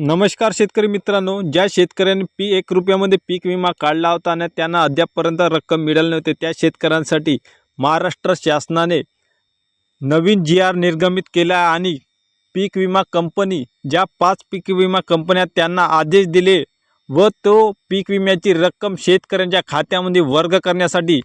नमस्कार शेतकरी मित्रांनो ज्या शेतकऱ्यांनी पी एक रुपयामध्ये पीक विमा काढला होता आणि त्यांना अद्यापपर्यंत रक्कम मिळाली नव्हती त्या शेतकऱ्यांसाठी महाराष्ट्र शासनाने नवीन जी आर निर्गमित केला आहे आणि पीक विमा कंपनी ज्या पाच पीक विमा कंपन्या त्यांना आदेश दिले व तो पीक विम्याची रक्कम शेतकऱ्यांच्या खात्यामध्ये वर्ग करण्यासाठी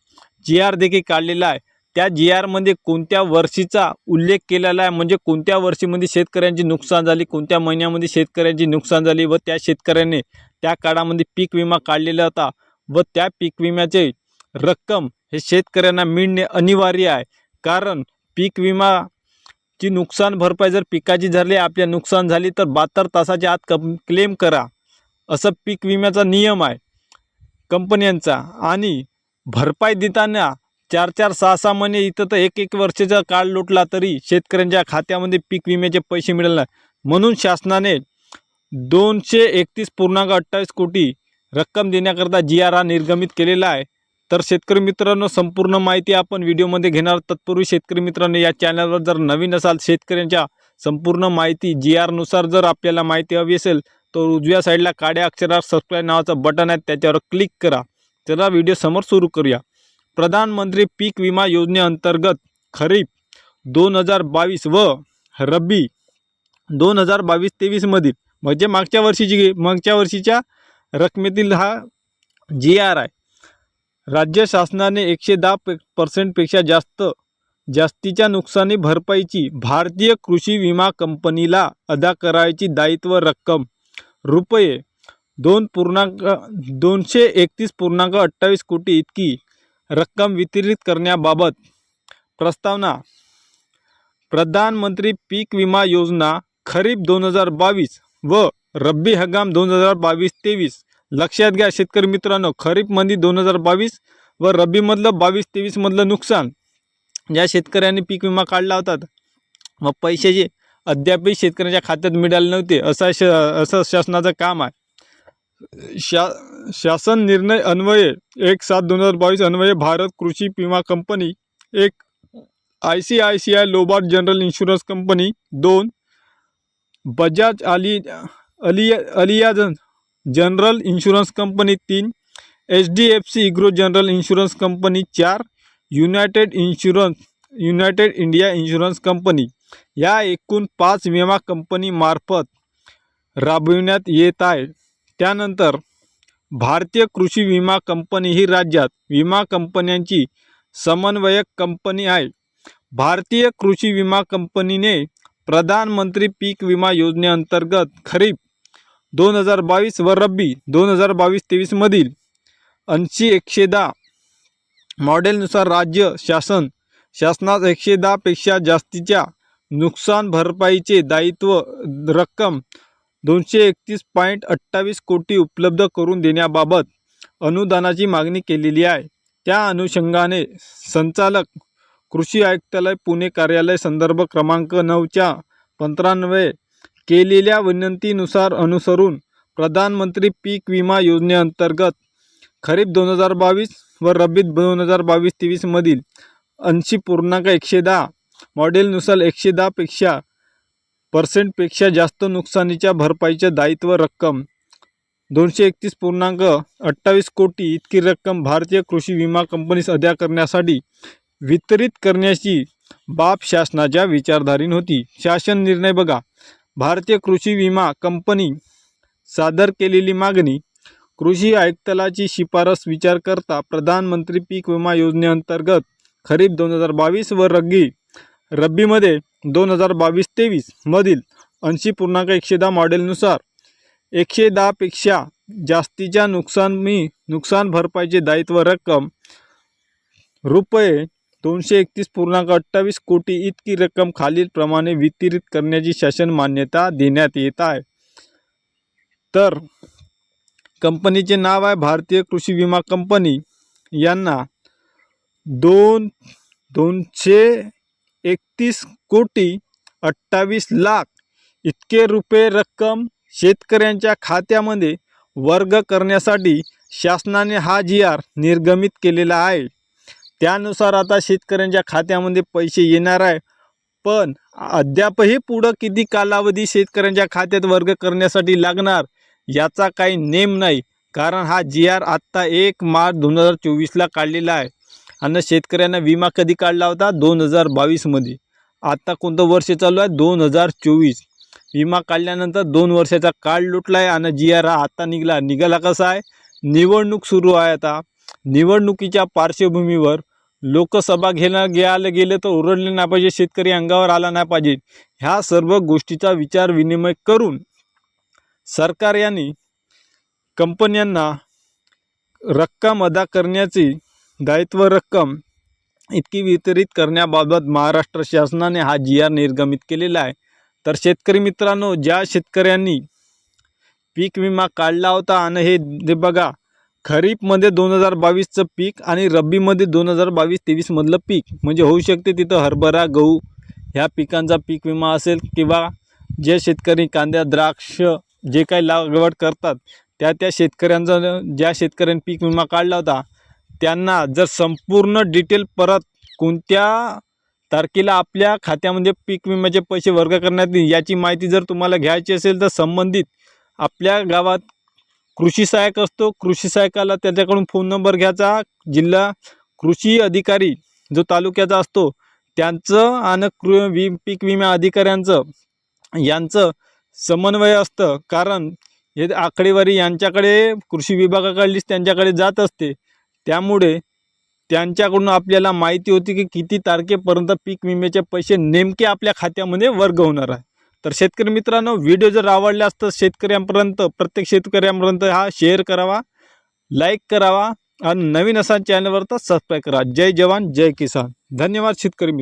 जी आर देखील काढलेला आहे. त्या जी आरमध्ये कोणत्या वर्षीचा उल्लेख केलेला आहे? म्हणजे कोणत्या वर्षीमध्ये शेतकऱ्यांची नुकसान झाली? कोणत्या महिन्यामध्ये शेतकऱ्यांची नुकसान झाली? व त्या शेतकऱ्याने त्या काळामध्ये पीक विमा काढलेला होता. व त्या पीक विम्याचे रक्कम हे शेतकऱ्यांना मिळणे अनिवार्य आहे. कारण पीक विमाची नुकसान भरपाई जर पिकाची झाली आपल्या नुकसान झाली तर बहात्तर तासाच्या आत कम क्लेम करा. असं पीक विम्याचा नियम आहे. कंपन्यांचा. आणि भरपाई देताना चार चार सहा सहा महिने इथं तर एक एक वर्षाचा काळ लुटला तरी शेतकऱ्यांच्या खात्यामध्ये पीक विम्याचे पैसे मिळाले नाही. म्हणून शासनाने दोनशे एकतीस पूर्णांक अठ्ठावीस कोटी रक्कम देण्याकरता जी आर हा निर्गमित केलेला आहे. तर शेतकरी मित्रांनो संपूर्ण माहिती आपण व्हिडिओमध्ये घेणार तत्पूर्वी शेतकरी मित्रांनो या चॅनलवर जर नवीन असाल शेतकऱ्यांच्या संपूर्ण माहिती जी आरनुसार जर आपल्याला माहिती हवी असेल तर उजव्या साईडला काड्या अक्षरात सबस्क्राईब नावाचं बटन आहे त्याच्यावर क्लिक करा. चला व्हिडिओ समोर सुरू करूया. प्रधानमंत्री पीक विमा योजनेअंतर्गत खरीप दोन हजार बावीस व रब्बी दोन हजार बावीस तेवीसमधील म्हणजे मागच्या वर्षीची मागच्या वर्षीच्या रकमेतील हा जी आर आहे राज्य शासनाने एकशे दहा पे पर्सेंटपेक्षा जास्त जास्तीच्या नुकसानी भरपाईची भारतीय कृषी विमा कंपनीला अदा करायची दायित्व रक्कम रुपये दोन पूर्णांक दोनशे एकतीस पूर्णांक अठ्ठावीस कोटी इतकी रक्कम वितरित करण्याबाबत प्रस्तावना. प्रधानमंत्री पीक विमा योजना खरीप दोन हजार बावीस व रब्बी हंगाम दोन हजार बावीस तेवीस. लक्षात घ्या शेतकरी मित्रांनो खरीपमध्ये दोन हजार बावीस व रब्बीमधलं बावीस तेवीसमधलं नुकसान. ज्या शेतकऱ्यांनी पीक विमा काढला होता व पैशाचे अद्यापही शेतकऱ्यांच्या खात्यात मिळाले नव्हते असा श असं शासनाचं काम आहे. शा शासन निर्णय अन्वये एक सात दोन हजार बावीस अन्वये भारत कृषी विमा कंपनी एक I C I C I Lombard general insurance company दोन बजाज अली अलिया अलियाज जनरल इन्शुरन्स कंपनी तीन एच डी एफ सी इग्रो जनरल इन्शुरन्स कंपनी चार United insurance United India insurance company. या एकूण पाच विमा कंपनीमार्फत राबविण्यात येत आहे. त्यानंतर भारतीय कृषी विमा कंपनी ही राज्यात विमा कंपन्यांची समन्वयक कंपनी आहे. भारतीय कृषी विमा कंपनीने प्रधानमंत्री पीक विमा योजनेअंतर्गत खरीप दोन हजार बावीस व रब्बी दोन हजार बावीस तेवीसमधील ऐंशी एकशे दहा मॉडेलनुसार राज्य शासन शासनास एकशे दहापेक्षा जास्तीच्या नुकसान भरपाईचे दायित्व रक्कम दोनशे एकतीस पॉईंट अठ्ठावीस कोटी उपलब्ध करून देण्याबाबत अनुदानाची मागणी केलेली आहे. त्या अनुषंगाने संचालक कृषी आयुक्तालय पुणे कार्यालय संदर्भ क्रमांक नऊच्या पंधरान्वये केलेल्या विनंतीनुसार अनुसरून प्रधानमंत्री पीक विमा योजनेअंतर्गत खरीप दोन हजार बावीस व रब्बी दोन हजार बावीस तेवीसमधील ऐंशी पूर्णांक एकशे दहा मॉडेलनुसार एकशे दहापेक्षा पर्सेंटपेक्षा जास्त नुकसानीच्या भरपाईच्या दायित्व रक्कम. दोनशे एकतीस पूर्णांक अठ्ठावीस कोटी इतकी रक्कम भारतीय कृषी विमा कंपनीस अदा करण्यासाठी वितरित करण्याची बाब शासनाच्या विचारधारीन होती. शासन निर्णय बघा. भारतीय कृषी विमा कंपनी सादर केलेली मागणी कृषी आयुक्तालयाची शिफारस विचार करता प्रधानमंत्री पीक विमा योजनेअंतर्गत खरीप दोन हजार बावीस व रग्गी रब्बीमध्ये दोन हजार बावीस तेवीसमधील ऐंशी पूर्णांक एकशे दहा मॉडेलनुसार एकशे दहापेक्षा जास्तीच्या नुकसान मी नुकसान भरपाईचे दायित्व रक्कम रुपये दोनशे एकतीस पूर्णांक अठ्ठावीस कोटी इतकी रक्कम खालीलप्रमाणे वितरित करण्याची शासन मान्यता देण्यात येत आहे. तर कंपनीचे नाव आहे भारतीय कृषी विमा कंपनी. यांना दोन दोनशे एकतीस कोटी अठ्ठावीस लाख इतके रुपये रक्कम शेतकऱ्यांच्या खात्यामध्ये वर्ग करण्यासाठी शासनाने हा जी आर निर्गमित केलेला आहे. त्यानुसार आता शेतकऱ्यांच्या खात्यामध्ये पैसे येणार आहे. पण अद्यापही पुढं किती कालावधी शेतकऱ्यांच्या खात्यात वर्ग करण्यासाठी लागणार याचा काही नेम नाही. कारण हा जी आर आत्ता एक मार्च दोन हजार चोवीसला काढलेला आहे. आणि शेतकऱ्यांना विमा कधी काढला होता? दोन हजार बावीसमध्ये आत्ता कोणतं वर्ष चालू आहे? दोन हजार चोवीस. विमा काढल्यानंतर दोन वर्षाचा काळ लुटला आहे आणि जी आर हा आत्ता निघाला. निघाला कसा आहे? निवडणूक सुरू आहे आता. निवडणुकीच्या पार्श्वभूमीवर लोकसभा घेणं घ्यायला गेलं तर ओरडले नाही पाहिजे शेतकरी अंगावर आला नाही पाहिजे. ह्या सर्व गोष्टीचा विचार विनिमय करून सरकार यांनी कंपन्यांना रक्कम अदा करण्याची दायित्व रक्कम इतकी वितरित करण्याबाबत महाराष्ट्र शासनाने हा जी आर निर्गमित केलेला आहे. तर शेतकरी मित्रांनो ज्या शेतकऱ्यांनी पीक विमा काढला होता आणि हे बघा खरीपमध्ये दोन हजार बावीसचं पीक आणि रब्बीमध्ये दोन हजार बावीस तेवीसमधलं पीक. म्हणजे होऊ शकते तिथं हरभरा गहू ह्या पिकांचा पीक विमा असेल किंवा जे शेतकरी कांद्या द्राक्ष जे काही लागवड करतात त्या त्या शेतकऱ्यांचा ज्या शेतकऱ्यांनी पीक विमा काढला होता त्यांना जर संपूर्ण डिटेल परत कोणत्या तारखेला आपल्या खात्यामध्ये पीक विम्याचे पैसे वर्ग करण्यात येईल याची माहिती जर तुम्हाला घ्यायची असेल तर संबंधित आपल्या गावात कृषी सहाय्यक असतो कृषी सहाय्यकाला त्याच्याकडून फोन नंबर घ्यायचा. जिल्हा कृषी अधिकारी जो तालुक्याचा असतो त्यांचं आणि कृ वि पीक विमा अधिकाऱ्यांचं यांचं समन्वय असतं. कारण हे आकडेवारी यांच्याकडे कृषी विभागाकडलीच त्यांच्याकडे जात असते. त्यामुळे त्यांच्याकडून आपल्याला माहिती होती की किती तारखेपर्यंत पीक विम्याचे पैसे नेमके आपल्या खात्यामध्ये वर्ग होणार आहे. तर शेतकरी मित्रांनो व्हिडिओ जर आवडल्यास तर शेतकऱ्यांपर्यंत प्रत्येक शेतकऱ्यांपर्यंत हा शेअर करावा लाईक करावा आणि नवीन असा चॅनलवर तर सबस्क्राईब करा. जय जवान जय किसान. धन्यवाद शेतकरी मित्र